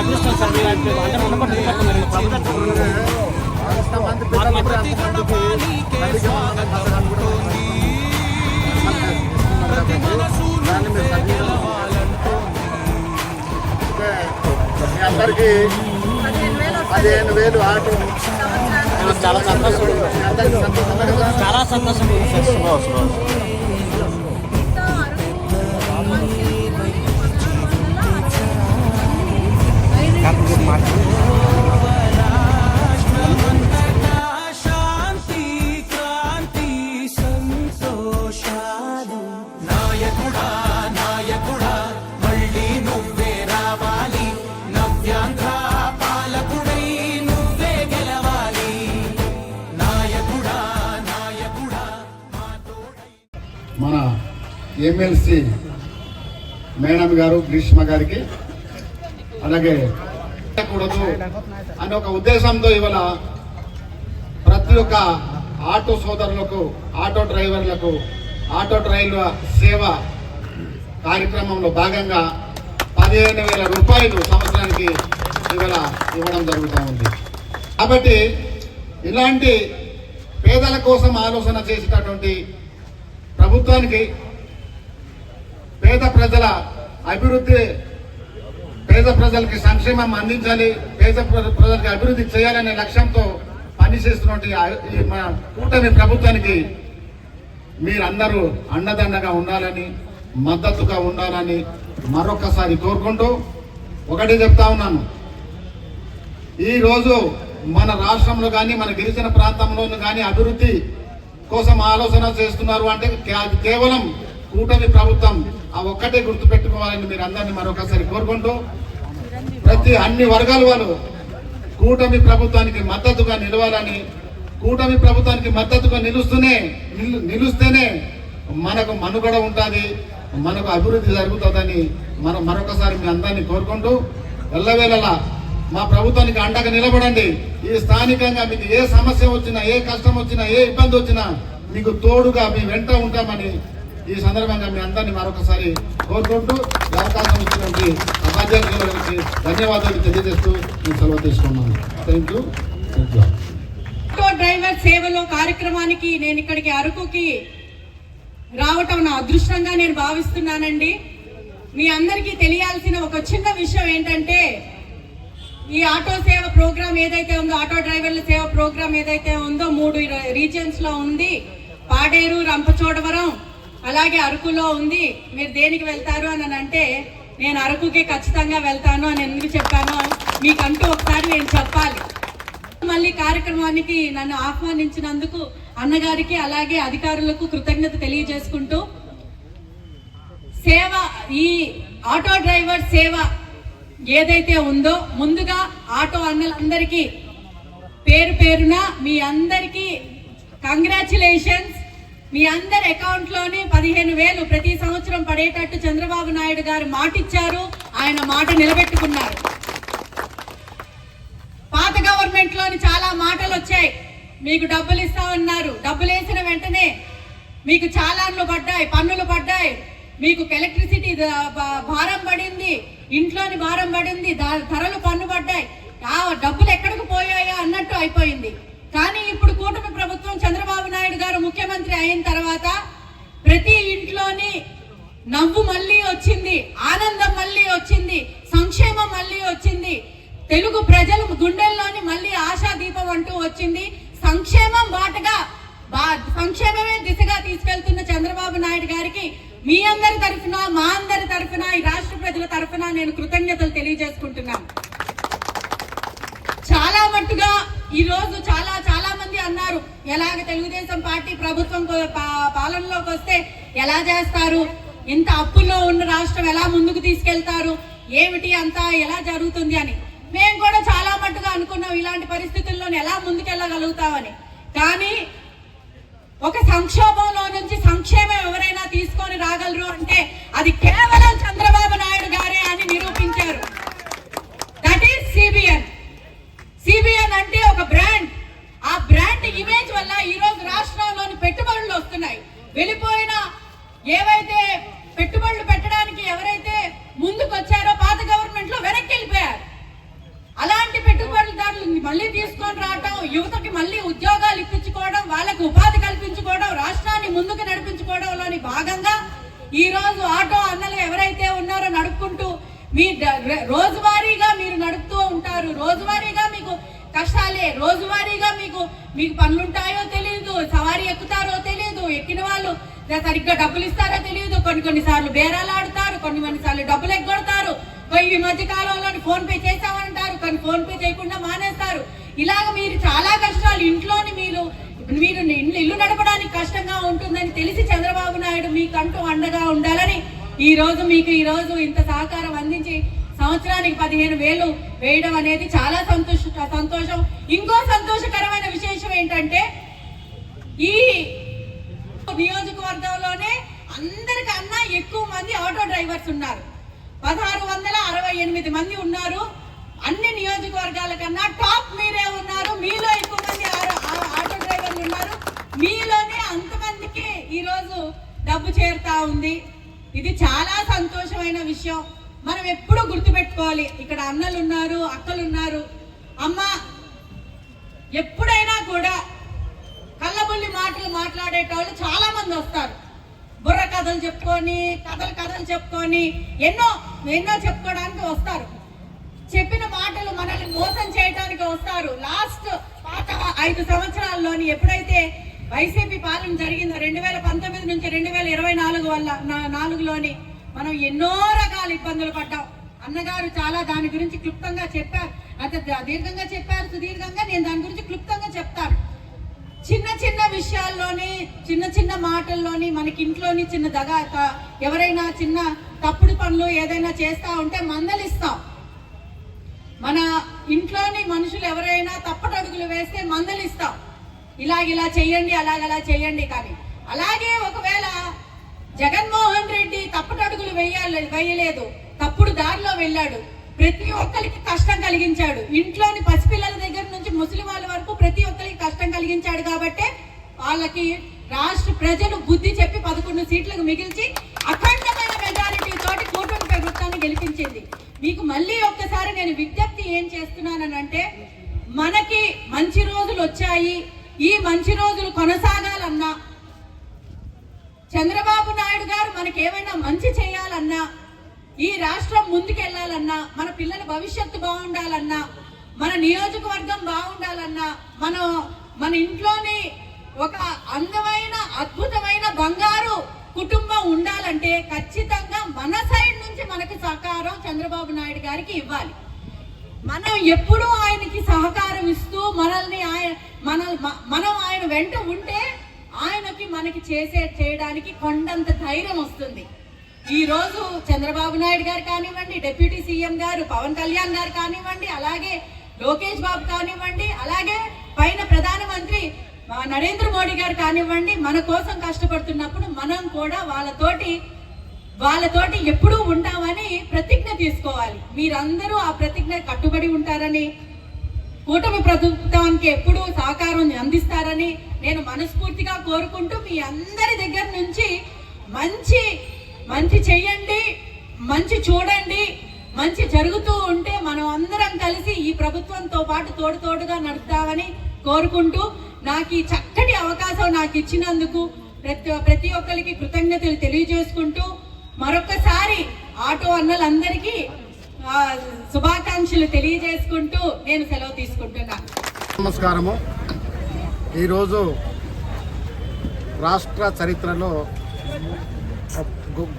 అదృష్టం సార్ మీరు అంటే అందరికీ పదిహేను వేలు ఆటో. చాలా సంతోషం? చాలా సంతోషం. తోడై మన ఎమ్మెల్సీ మేడం గారు గ్రీష్మ గారికి అలాగే పెట్టకూడదు అనే ఒక ఉద్దేశంతో ఇవాళ ప్రతి ఒక్క ఆటో సోదరులకు ఆటో డ్రైవర్లకు ఆటో డ్రైవర్ సేవ కార్యక్రమంలో భాగంగా పదిహేను వేల రూపాయలు సంవత్సరానికి ఇవాళ ఇవ్వడం జరుగుతూ ఉంది. కాబట్టి ఇలాంటి పేదల కోసం ఆలోచన చేసేటటువంటి ప్రభుత్వానికి పేద ప్రజల అభివృద్ధి పేద ప్రజలకి సంక్షేమం అందించాలి పేద ప్ర- ప్రజలకి అభివృద్ధి చేయాలనే లక్ష్యంతో పనిచేస్తున్నటువంటి ఆ- మన కూటమి ప్రభుత్వానికి మీరందరూ అండదండగా ఉండాలని మద్దతుగా ఉండాలని మరొకసారి కోరుకుంటూ ఒకటి చెప్తా ఉన్నాను. ఈరోజు మన రాష్ట్రంలో కానీ మన గిరిజన ప్రాంతంలోను కానీ అభివృద్ధి కోసం ఆలోచన చేస్తున్నారు అంటే అది కేవలం కూటమి ప్రభుత్వం ఆ ఒక్కటే గుర్తుపెట్టుకోవాలని మీరు అందరినీ మరొకసారి కోరుకుంటూ ప్రతి అన్ని వర్గాల వాళ్ళు కూటమి ప్రభుత్వానికి మద్దతుగా నిలవాలని కూటమి ప్రభుత్వానికి మద్దతుగా నిలుస్తూనే నిలుస్తేనే మనకు మనుగడ ఉంటుంది మనకు అభివృద్ధి జరుగుతుందని మనం మరొకసారి మీ అందరినీ కోరుకుంటూ ఎల్లవేళలా మా ప్రభుత్వానికి అండగా నిలబడండి. ఈ స్థానికంగా మీకు ఏ సమస్య వచ్చినా ఏ కష్టం వచ్చినా ఏ ఇబ్బంది వచ్చినా మీకు తోడుగా మీ వెంట ఉంటామని ఈ సందర్భంగా మీ అందరినీ మరొకసారి కోరుకుంటూ ఈ అవకాశం ఇచ్చినటువంటి ఉపాధ్యాయులకి ధన్యవాదాలు తెలియజేస్తూ నేను సెలవు తీసుకున్నాను. Thank you thank you auto driver సేవలో కార్యక్రమానికి నేను ఇక్కడికి అరకుకి రావటం నా అదృష్టంగా నేను భావిస్తున్నానండి. మీ అందరికీ తెలియాల్సిన ఒక చిన్న విషయం ఏంటంటే ఈ ఆటో సేవ ప్రోగ్రామ్ ఏదైతే ఉందో ఆటో డ్రైవర్ల సేవ ప్రోగ్రామ్ ఏదైతే ఉందో మూడు రీజియన్స్లో ఉంది. పాడేరు రంపచోడవరం అలాగే అరకులో ఉంది. మీరు దేనికి వెళ్తారు అని అంటే నేను అరకుకి ఖచ్చితంగా వెళ్తాను అని ఎందుకు చెప్పానో మీకంటూ ఒకసారి నేను చెప్పాలి. మళ్ళీ కార్యక్రమానికి నన్ను ఆహ్వానించినందుకు అన్నగారికి అలాగే అధికారులకు కృతజ్ఞత తెలియజేసుకుంటూ సేవ ఈ ఆటో డ్రైవర్ సేవ ఏదైతే ఉందో ముందుగా ఆటో అన్నలందరికీ పేరు పేరున మీ అందరికీ కంగ్రాచులేషన్స్ మీ అందరి అకౌంట్లోనే పదిహేను వేలు ప్రతి సంవత్సరం పడేటట్టు చంద్రబాబు నాయుడు గారు మాటిచ్చారు. ఆయన మాట నిలబెట్టుకున్నారు. పాత గవర్నమెంట్లోని చాలా మాటలు వచ్చాయి. మీకు డబ్బులు ఇస్తామన్నారు. డబ్బులు వేసిన వెంటనే మీకు చాలాన్లు పడ్డాయి పన్నులు పడ్డాయి. మీకు ఎలక్ట్రిసిటీ భారం పడింది ఇంట్లోని భారం పడింది ధరలు పన్ను పడ్డాయి. ఆ డబ్బులు ఎక్కడికి పోయాయా అన్నట్టు అయిపోయింది. ఇప్పుడు కూటమి ప్రభుత్వం చంద్రబాబు నాయుడు గారు ముఖ్యమంత్రి అయిన తర్వాత ప్రతి ఇంట్లోని నవ్వు మళ్ళీ వచ్చింది ఆనందం మళ్ళీ వచ్చింది సంక్షేమం మళ్ళీ వచ్చింది తెలుగు ప్రజలు గుండెల్లోని మళ్ళీ ఆశాదీపం అంటూ వచ్చింది. సంక్షేమం బాటగా బా- సంక్షేమమే దిశగా తీసుకెళ్తున్న చంద్రబాబు నాయుడు గారికి మీ అందరి తరఫున మా అందరి తరఫున ఈ రాష్ట్ర ప్రజల తరఫున నేను కృతజ్ఞతలు తెలియజేసుకుంటున్నాను. చాలా మట్టుగా ఈ రోజు చాలా చాలా మంది అన్నారు. ఎలాగ తెలుగుదేశం పార్టీ ప్రభుత్వం పాలనలోకి వస్తే ఎలా చేస్తారు? ఇంత అప్పుల్లో ఉన్న రాష్ట్రం ఎలా ముందుకు తీసుకెళ్తారు? ఏమిటి అంతా? ఎలా జరుగుతుంది అని. మేము కూడా చాలా మట్టుగా అనుకున్నాం ఇలాంటి పరిస్థితుల్లో ఎలా ముందుకెళ్ళగలుగుతామని. కానీ ఒక సంక్షోభంలో నుంచి సంక్షేమం ఎవరైనా తీసుకొని రాగలరు అంటే అది కేవలం చంద్రబాబు నాయుడు గారే అని నిరూపించారు దట్ ఈస్ సిబిఎన్ సిబిఎన్ అంటే ఒక బ్రాండ్ ఆ బ్రాండ్ ఇమేజ్ వల్ల ఈ రోజు రాష్ట్రంలోని పెట్టుబడులు వస్తున్నాయి. వెళ్ళిపోయిన ఏవైతే పెట్టుబడులు పెట్టడానికి ఎవరైతే ముందుకు వచ్చారో పాత గవర్నమెంట్లో వెనక్కి వెళ్ళిపోయారు అలాంటి పెట్టుబడిదారులు మళ్ళీ తీసుకొని రావటం యువతకి మళ్ళీ ఉద్యోగాలు ఇప్పించుకోవడం వాళ్ళకి ఉపాధి కల్పించుకోవడం రాష్ట్రాన్ని ముందుకు నడిపించుకోవడంలోని భాగంగా ఈ రోజు ఆటో అన్నలు ఎవరైతే ఉన్నారో నడుపుకుంటూ మీ రోజువారీగా మీరు నడుపుతూ ఉంటారు. రోజువారీగా మీకు కష్టాలే రోజువారీగా మీకు మీకు పనులుంటాయో తెలియదు సవారీ ఎక్కుతారో తెలియదు. ఎక్కిన వాళ్ళు సరిగ్గా డబ్బులు ఇస్తారో తెలియదు. కొన్ని కొన్ని సార్లు బేరాలు ఆడుతారు కొన్ని కొన్ని సార్లు డబ్బులు ఎగ్గొడతారు. ఈ మధ్య కాలంలో ఫోన్ పే చేసామంటారు కానీ ఫోన్ పే చేయకుండా మానేస్తారు. ఇలాగ మీరు చాలా కష్టాలు ఇంట్లోని మీరు మీరు ఇల్లు ఇల్లు నడపడానికి కష్టంగా ఉంటుందని తెలిసి చంద్రబాబు నాయుడు మీకంటూ అండగా ఉండాలని ఈ రోజు మీకు ఈ రోజు ఇంత సహకారం అందించి సంవత్సరానికి పదిహేను వేలు వేయడం అనేది చాలా సంతోష సంతోషం. ఇంకో సంతోషకరమైన విశేషం ఏంటంటే ఈ నియోజకవర్గంలోనే అందరికన్నా ఎక్కువ మంది ఆటో డ్రైవర్స్ ఉన్నారు. పదహారు వందల అరవై ఎనిమిది మంది ఉన్నారు. అన్ని నియోజకవర్గాల కన్నా టాప్ మీరే ఉన్నారు. మీలో ఎక్కువ మంది ఆటో డ్రైవర్లు ఉన్నారు. మీలోనే అంతమందికి ఈరోజు డబ్బు చేరుతా ఉంది. ఇది చాలా సంతోషమైన విషయం. మనం ఎప్పుడూ గుర్తుపెట్టుకోవాలి. ఇక్కడ అన్నలు ఉన్నారు అక్కలు ఉన్నారు అమ్మ ఎప్పుడైనా కూడా కళ్ళబుల్లి మాటలు మాట్లాడేటోళ్ళు చాలా మంది వస్తారు. బుర్ర కథలు చెప్పుకొని కథలు కథలు చెప్పుకొని ఎన్నో ఎన్నో చెప్పుకోవడానికి వస్తారు. చెప్పిన మాటలు మనల్ని మోసం చేయడానికి వస్తారు. లాస్ట్ పాత ఐదు సంవత్సరాల్లోని ఎప్పుడైతే వైసీపీ పాలన జరిగిందో రెండు వేల పంతొమ్మిది నుంచి రెండు వేల ఇరవై నాలుగు వల్ల నా- నాలుగులోని మనం ఎన్నో రకాల ఇబ్బందులు పడ్డాం. అన్నగారు చాలా దాని గురించి క్లుప్తంగా చెప్పారు. అంత దీర్ఘంగా చెప్పారు సుదీర్ఘంగా నేను దాని గురించి క్లుప్తంగా చెప్తాను. చిన్న చిన్న విషయాల్లోని చిన్న చిన్న మాటల్లోని మనకి ఇంట్లోని చిన్న దగా ఎవరైనా చిన్న తప్పుడు పనులు ఏదైనా చేస్తా ఉంటే మందలిస్తాం. మన ఇంట్లోని మనుషులు ఎవరైనా తప్పటడుగులు వేస్తే మందలిస్తాం. ఇలాగ ఇలా చెయ్యండి అలాగలా చేయండి చెయ్యండి కానీ. అలాగే ఒకవేళ జగన్మోహన్ రెడ్డి తప్పటడుగులు వేయాలి వేయలేదు తప్పుడు దారిలో వెళ్ళాడు ప్రతి ఒక్కరికి కష్టం కలిగించాడు. ఇంట్లోని పసిపిల్లల దగ్గర నుంచి ముసలి వాళ్ళ వరకు ప్రతి ఒక్కరికి కలిగించాడు కాబట్టే వాళ్ళకి రాష్ట్ర ప్రజలు బుద్ధి చెప్పి పదకొండు సీట్లకు మిగిల్చి అఖండమైన మెజారిటీ తోటి కూటమి ప్రభుత్వాన్ని గెలిపించింది. మీకు మళ్ళీ ఒక్కసారి నేను విజ్ఞప్తి ఏం చేస్తున్నానంటే మనకి మంచి రోజులు వచ్చాయి. ఈ మంచి రోజులు కొనసాగాలన్నా చంద్రబాబు నాయుడు గారు మనకి ఏమైనా మంచి చేయాలన్నా ఈ రాష్ట్రం ముందుకెళ్ళాలన్నా మన పిల్లల భవిష్యత్తు బాగుండాలన్నా మన నియోజకవర్గం బాగుండాలన్నా మనం మన ఇంట్లోని ఒక అందమైన అద్భుతమైన బంగారు కుటుంబం ఉండాలంటే ఖచ్చితంగా మన సైడ్ నుంచి మనకు సహకారం చంద్రబాబు నాయుడు గారికి ఇవ్వాలి. మనం ఎప్పుడూ ఆయనకి సహకారం ఇస్తూ మనల్ని ఆయన మన మనం ఆయన వెంట ఉంటే ఆయనకి మనకి చేసే చేయడానికి కొండంత ధైర్యం వస్తుంది. ఈ రోజు చంద్రబాబు నాయుడు గారు కానివ్వండి డిప్యూటీ సీఎం గారు పవన్ కళ్యాణ్ గారు కానివ్వండి అలాగే లోకేష్ బాబు కానివ్వండి అలాగే పైన ప్రధానమంత్రి నరేంద్ర మోడీ గారు కానివ్వండి మన కోసం కష్టపడుతున్నప్పుడు మనం కూడా వాళ్ళతోటి వాళ్ళతోటి ఎప్పుడూ ఉంటామని ప్రతిజ్ఞ తీసుకోవాలి. మీరందరూ ఆ ప్రతిజ్ఞ కట్టుబడి ఉంటారని కూటమి ప్రభుత్వానికి ఎప్పుడూ సహకారం అందిస్తారని నేను మనస్ఫూర్తిగా కోరుకుంటూ మీ అందరి దగ్గర నుంచి మంచి మంచి చెయ్యండి మంచి చూడండి మంచి జరుగుతూ ఉంటే మనం అందరం కలిసి ఈ ప్రభుత్వంతో పాటు తోడు తోడుగా నడుస్తామని కోరుకుంటూ నాకు ఈ చక్కటి అవకాశం నాకు ఇచ్చినందుకు ప్రతి ప్రతి ఒక్కరికి కృతజ్ఞతలు తెలియజేసుకుంటూ మరొకసారి ఆటో అన్నలందరికీ శుభాకాంక్షలు తెలియజేసుకుంటూ నేను సెలవు తీసుకుంటున్నాను నమస్కారము. ఈరోజు రాష్ట్ర చరిత్రలో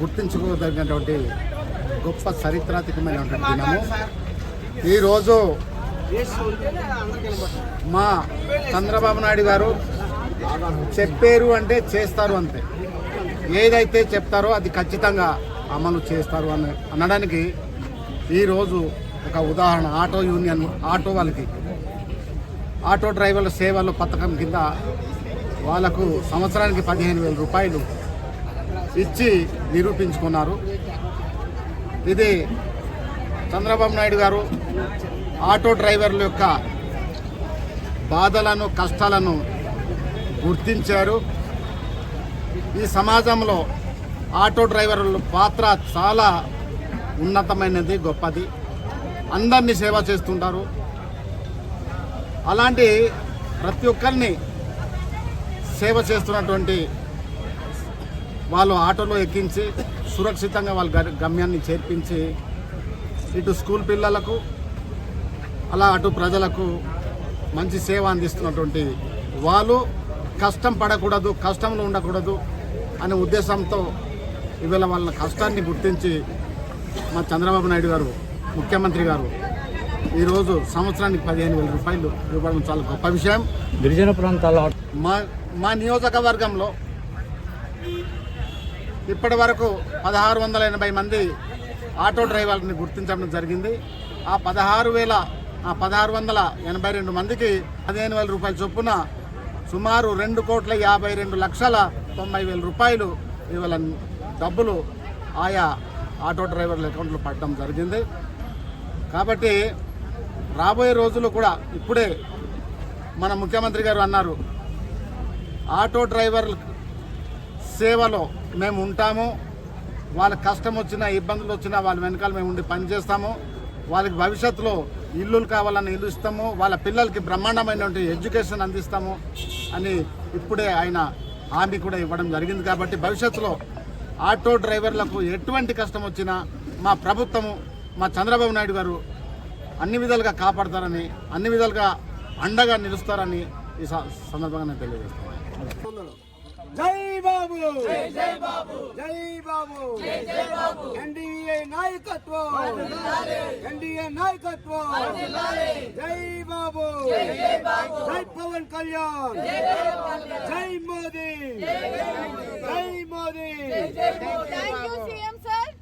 గుర్తించుకోదగినటువంటి గొప్ప చరిత్రాత్మకమైనటువంటి దినము. ఈరోజు మా చంద్రబాబు నాయుడు గారు చెప్పారు అంటే చేస్తారు అంతే. ఏదైతే చెప్తారో అది ఖచ్చితంగా అమలు చేస్తారు అని అనడానికి ఈరోజు ఒక ఉదాహరణ. ఆటో యూనియన్ ఆటో వాళ్ళకి. ఆటో డ్రైవర్ల సేవలు పథకం కింద వాళ్ళకు సంవత్సరానికి పదిహేను వేల రూపాయలు ఇచ్చి నిరూపించుకున్నారు. ఇది చంద్రబాబు నాయుడు గారు ఆటో డ్రైవర్ల యొక్క బాధలను కష్టాలను గుర్తించారు. ఈ సమాజంలో ఆటో డ్రైవర్ల పాత్ర చాలా ఉన్నతమైనది గొప్పది. అందరినీ సేవ చేస్తుంటారు. అలాంటి ప్రతి ఒక్కరిని సేవ చేస్తున్నటువంటి వాళ్ళు ఆటోలో ఎక్కించి సురక్షితంగా వాళ్ళ గ- గమ్యాన్ని చేర్పించి ఇటు స్కూల్ పిల్లలకు అలా అటు ప్రజలకు మంచి సేవ అందిస్తున్నటువంటి వాళ్ళు కష్టం పడకూడదు కష్టంలో ఉండకూడదు అనే ఉద్దేశంతో ఇవాళ వాళ్ళ కష్టాన్ని గుర్తించి మా చంద్రబాబు నాయుడు గారు ముఖ్యమంత్రి గారు ఈరోజు సంవత్సరానికి పదిహేను వేల రూపాయలు ఇవ్వడం చాలా గొప్ప విషయం. గిరిజన ప్రాంతాల్లో మా మా నియోజకవర్గంలో ఇప్పటి వరకు పదహారు వందల ఎనభై మంది ఆటో డ్రైవర్ని గుర్తించడం జరిగింది. ఆ పదహారు వేల పదహారు వందల ఎనభై రెండు మందికి పదిహేను వేల రూపాయల చొప్పున సుమారు రెండు కోట్ల యాభై రెండు లక్షల తొంభై వేల రూపాయలు ఇవాళ డబ్బులు ఆయా ఆటో డ్రైవర్ల అకౌంట్లో పడడం జరిగింది. కాబట్టి రాబోయే రోజులు కూడా ఇప్పుడే మన ముఖ్యమంత్రి గారు అన్నారు ఆటో డ్రైవర్ల సేవలో మేము ఉంటాము వాళ్ళ కష్టం వచ్చినా ఇబ్బందులు వచ్చినా వాళ్ళ వెనకాల మేము ఉండి పనిచేస్తాము. వాళ్ళకి భవిష్యత్తులో ఇల్లులు కావాలని ఇల్లు ఇస్తాము వాళ్ళ పిల్లలకి బ్రహ్మాండమైనటువంటి ఎడ్యుకేషన్ అందిస్తాము అని ఇప్పుడే ఆయన హామీ కూడా ఇవ్వడం జరిగింది కాబట్టి భవిష్యత్తులో ఆటో డ్రైవర్లకు ఎటువంటి కష్టం వచ్చినా మా ప్రభుత్వము మా చంద్రబాబు నాయుడు గారు అన్ని విధాలుగా కాపాడతారని అన్ని విధాలుగా అండగా నిలుస్తారని ఈ స- సందర్భంగా నేను తెలియజేస్తాను జై బాబు! జై బాబు! జై బాబు! ఎన్డీఏ నాయకత్వం! ఎన్డీఏ నాయకత్వం! జై బాబు! జై పవన్ కళ్యాణ్! జై మోదీ! జై Modi! Thank you CM sir